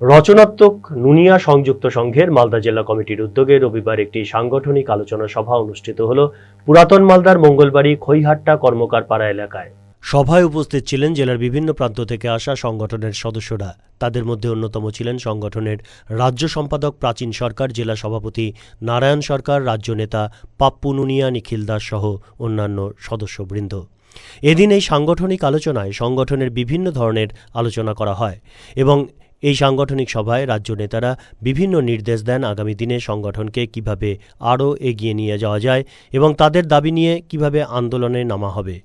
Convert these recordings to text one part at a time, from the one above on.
রচনাত্মক নুনিয়া সংযুক্ত সংঘের মালদা জেলা কমিটির উদ্যোগে রবিবার একটি সাংগঠনিক আলোচনা সভা অনুষ্ঠিত হল পুরাতন মালদার মঙ্গলবাড়ি খৈহাট্টা কর্মকার পাড়া এলাকায়। সভায় উপস্থিত ছিলেন জেলার বিভিন্ন প্রান্ত থেকে আসা সংগঠনের সদস্যরা। তাদের মধ্যে অন্যতম ছিলেন সংগঠনের রাজ্য সম্পাদক প্রাচীন সরকার, জেলা সভাপতি নারায়ণ সরকার, রাজ্য নেতা পাপ্পু নুনিয়া, নিখিল দাস সহ অন্যান্য সদস্যবৃন্দ। এদিন এই সাংগঠনিক আলোচনায় সংগঠনের বিভিন্ন ধরনের আলোচনা করা হয় এবং এই সাংগঠনিক সভায় রাজ্য নেতারা বিভিন্ন নির্দেশ দেন আগামী দিনে সংগঠনকে কীভাবে আরও এগিয়ে নিয়ে যাওয়া যায় এবং তাদের দাবি নিয়ে কীভাবে আন্দোলনে নামা হবে।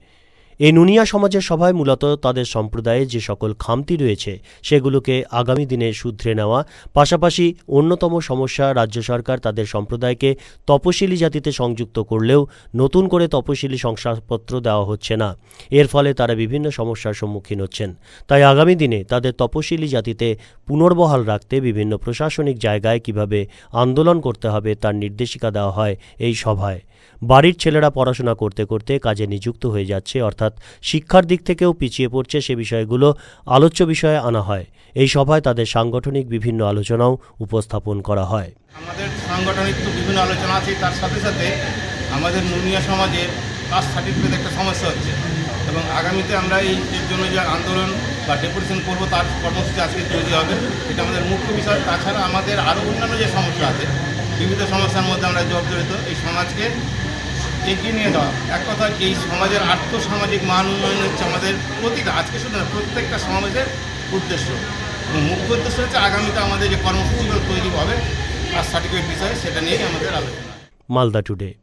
এই নুনিয়া সমাজের সভায় মূলত তাদের সম্প্রদায়ে যে সকল খামতি রয়েছে, সেগুলোকে আগামী দিনে শুধরে নেওয়া, পাশাপাশি অন্যতম সমস্যা রাজ্য সরকার তাদের সম্প্রদায়কে তপশিলি জাতিতে সংযুক্ত করলেও নতুন করে তপশিলি শংসাপত্র দেওয়া হচ্ছে না। এর ফলে তারা বিভিন্ন সমস্যার সম্মুখীন হচ্ছেন। তাই আগামী দিনে তাদের তপশিলি জাতিতে পুনর্বহাল রাখতে বিভিন্ন প্রশাসনিক জায়গায় কীভাবে আন্দোলন করতে হবে তার নির্দেশিকা দেওয়া হয় এই সভায়। বাড়ির ছেলেরা পড়াশোনা করতে করতে কাজে নিযুক্ত হয়ে যাচ্ছে, অর্থাৎ শিক্ষার দিক থেকেও পিছিয়ে পড়ছে সে বিষয়গুলো আলোচ্য বিষয়ে আনা হয়। এই সভায় তাদের সাংগঠনিক বিভিন্ন আলোচনাও উপস্থাপন করা হয়। আমাদের সাংগঠনিক তো বিভিন্ন আলোচনা আছে তার সাথে সাথে আমাদের নুনিয়া সমাজের কাস্ট সার্টিফিকেট একটা সমস্যা হচ্ছে। এবং আগামীতে আমরা এই এর জন্য যে আন্দোলন বা ডেপুটেশন করব, তার কর্মসূচি আজকে তৈরি হবে, এটা আমাদের মুখ্য বিষয়। তাছাড়া আমাদের আরও অন্যান্য যে সমস্যা আছে বিবিধ সমস্যার মধ্যে আমরা জর্জরিত এই সমাজকে এগিয়ে নিয়ে যাওয়া। এক কথা এই সমাজের আর্থসামাজিক মান উন্নয়ন হচ্ছে আমাদের প্রতিটা, আজকে শুধু না, প্রত্যেকটা সমাজের উদ্দেশ্য। মুখ্য উদ্দেশ্য হচ্ছে আগামীতে আমাদের যে কর্মসূচিগুলো তৈরি হবে আর সার্টিফিকেট বিষয়ে সেটা নিয়েই আমাদের আলোচনা। মালদা টুডে।